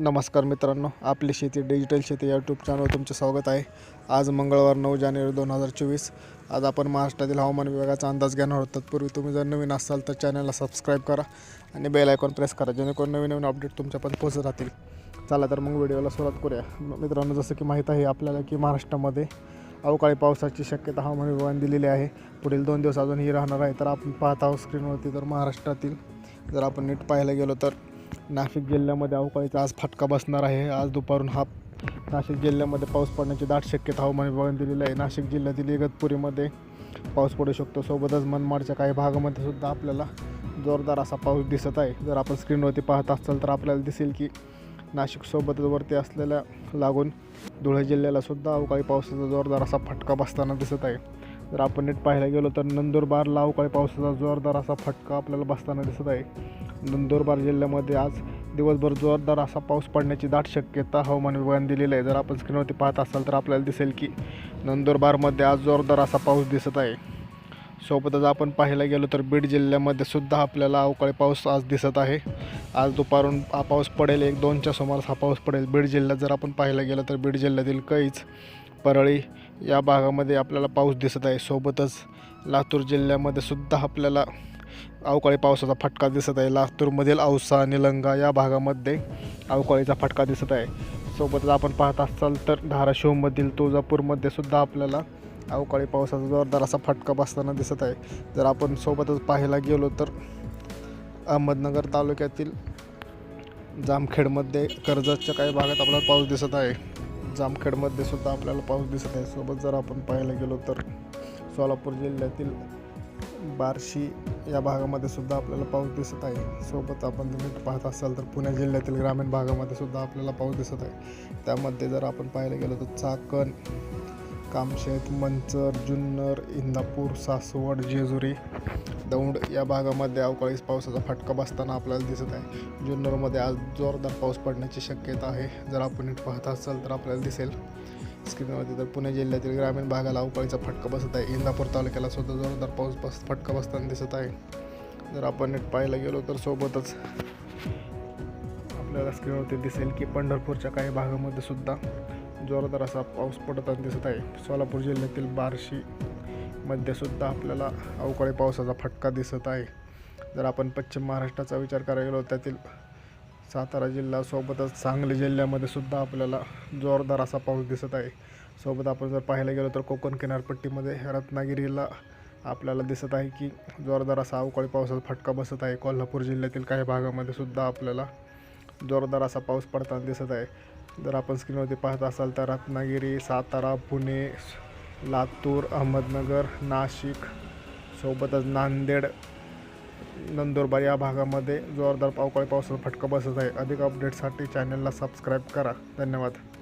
नमस्कार मित्रांनो आपली शेती डिजिटल शेती यूट्यूब चॅनलवर तुमचे स्वागत आहे. आज मंगळवार नऊ जानेवारी दोन हजार चोवीस. आज आपण महाराष्ट्रातील हवामान विभागाचा अंदाज घेणार आहोत. तत्पूर्वी तुम्ही जर नवीन असाल तर चॅनलला सबस्क्राईब करा आणि बेल आयकॉन प्रेस करा जेणेकरून नवीन नवीन अपडेट तुमच्यापर्यंत पोहोचत राहतील. चला तर मग व्हिडिओला सुरुवात करूया. मित्रांनो जसं की माहीत आहे आपल्याला की महाराष्ट्रामध्ये अवकाळी पावसाची शक्यता हवामान विभागाने दिलेली आहे. पुढील दोन दिवस अजूनही राहणार आहे. तर आपण पाहत आहोत स्क्रीनवरती तर महाराष्ट्रातील जर आपण नीट पाहायला गेलो तर नाशिक जिल्ह्यामध्ये अवकाळीचा आज फटका बसणार आहे. आज दुपारून हा नाशिक जिल्ह्यामध्ये पाऊस पडण्याची दाट शक्यता हवामान विभागाने दिलेली आहे. नाशिक जिल्ह्यातील इगतपुरीमध्ये पाऊस पडू शकतो. सोबतच मनमाडच्या काही भागामध्ये सुद्धा आपल्याला जोरदार असा पाऊस दिसत आहे. जर आपण स्क्रीनवरती पाहत असाल तर आपल्याला दिसेल की नाशिकसोबतच वरती असलेल्या लागून धुळे जिल्ह्याला सुद्धा अवकाळी पावसाचा जोरदार असा फटका बसताना दिसत आहे. जर आपण नीट पाहायला गेलो तर नंदुरबारला अवकाळी पावसाचा जोरदार असा फटका आपल्याला बसताना दिसत आहे. नंदुरबार जिल्ह्यामध्ये आज दिवसभर जोरदार असा पाऊस पडण्याची दाट शक्यता हवामान विभागाने दिलेली आहे. जर आपण स्क्रीनवरती पाहत असाल तर आपल्याला दिसेल की नंदुरबारमध्ये आज जोरदार असा पाऊस दिसत आहे. सोबतच आपण पाहायला गेलो तर बीड जिल्ह्यामध्ये सुद्धा आपल्याला अवकाळी पाऊस आज दिसत आहे. आज दुपारून हा पाऊस पडेल एक दोनच्या सुमारास हा पाऊस पडेल. बीड जिल्ह्यात जर आपण पाहायला गेलं तर बीड जिल्ह्यातील कैच परळी या भागामध्ये आपल्याला पाऊस दिसत आहे. सोबतच लातूर जिल्ह्यामध्ये सुद्धा आपल्याला अवकाळी पावसाचा फटका दिसत आहे. लातूरमधील औसा निलंगा या भागामध्ये अवकाळीचा फटका दिसत आहे. सोबतच आपण पाहत असाल तर धाराशिवमधील तुळजापूरमध्ये सुद्धा आपल्याला अवकाळी पावसाचा जोरदार असा फटका बसताना दिसत आहे. जर आपण सोबतच पाहायला गेलो तर अहमदनगर तालुक्यातील जामखेडमध्ये कर्जतच्या काही भागात आपल्याला पाऊस दिसत आहे. जामखेडमध्ये सुद्धा आपल्याला पाऊस दिसत आहे. सोबत जर आपण पाहायला गेलो तर सोलापूर जिल्ह्यातील बार्शी या भागामध्ये सुद्धा आपल्याला पाऊस दिसत आहे. सोबत आपण नीट पाहत असाल तर पुणे जिल्ह्यातील ग्रामीण भागामध्ये सुद्धा आपल्याला पाऊस दिसत आहे. त्यामध्ये जर आपण पाहायला गेलो तर चाकण कामशेत मंचर जुन्नर इंदापूर सासवड जेजुरी दौंड या भागामध्ये अवकाळी पावसाचा फटका बसताना आपल्याला दिसत आहे. जुन्नरमध्ये आज जोरदार पाऊस पडण्याची शक्यता आहे. जर आपण नीट पाहत असाल तर आपल्याला दिसेल. स्क्रीनवरती तर पुणे जिल्ह्यातील ग्रामीण भागाला अवकाळीचा फटका बसत आहे. इंदापूर तालुक्याला सुद्धा जोरदार पाऊस बस फटका बसताना दिसत आहे. जर आपण नीट पाहायला गेलो तर सोबतच आपल्याला स्क्रीनवरती दिसेल की पंढरपूरच्या काही भागामध्ये सुद्धा जोरदार असा पाऊस पडताना दिसत आहे. सोलापूर जिल्ह्यातील बार्शी मध्ये सुद्धा आपल्याला अवकाळी पावसाचा फटका दिसत आहे. जर आपण पश्चिम महाराष्ट्राचा विचार करायला गेलो त्यातील सातारा जिल्हा सोबतच सांगली जिल्ह्यामध्ये सुद्धा आपल्याला जोरदार असा पाऊस दिसत आहे. सोबत आपण जर पाहायला गेलो तर कोकण किनारपट्टीमध्ये रत्नागिरीला आपल्याला दिसत आहे की जोरदार असा अवकाळी पावसाचा फटका बसत आहे. कोल्हापूर जिल्ह्यातील काही भागामध्ये सुद्धा आपल्याला जोरदार असा पाऊस पडताना दिसत आहे. जर आपण स्क्रीनवरती पाहत असाल तर रत्नागिरी सातारा पुणे लातूर अहमदनगर नाशिक सोबतच नांदेड नंदुरबार या भागामध्ये जोरदार पावकाळी पावसाचा फटका बसत आहे. अधिक अपडेटसाठी चॅनलला सबस्क्राईब करा. धन्यवाद.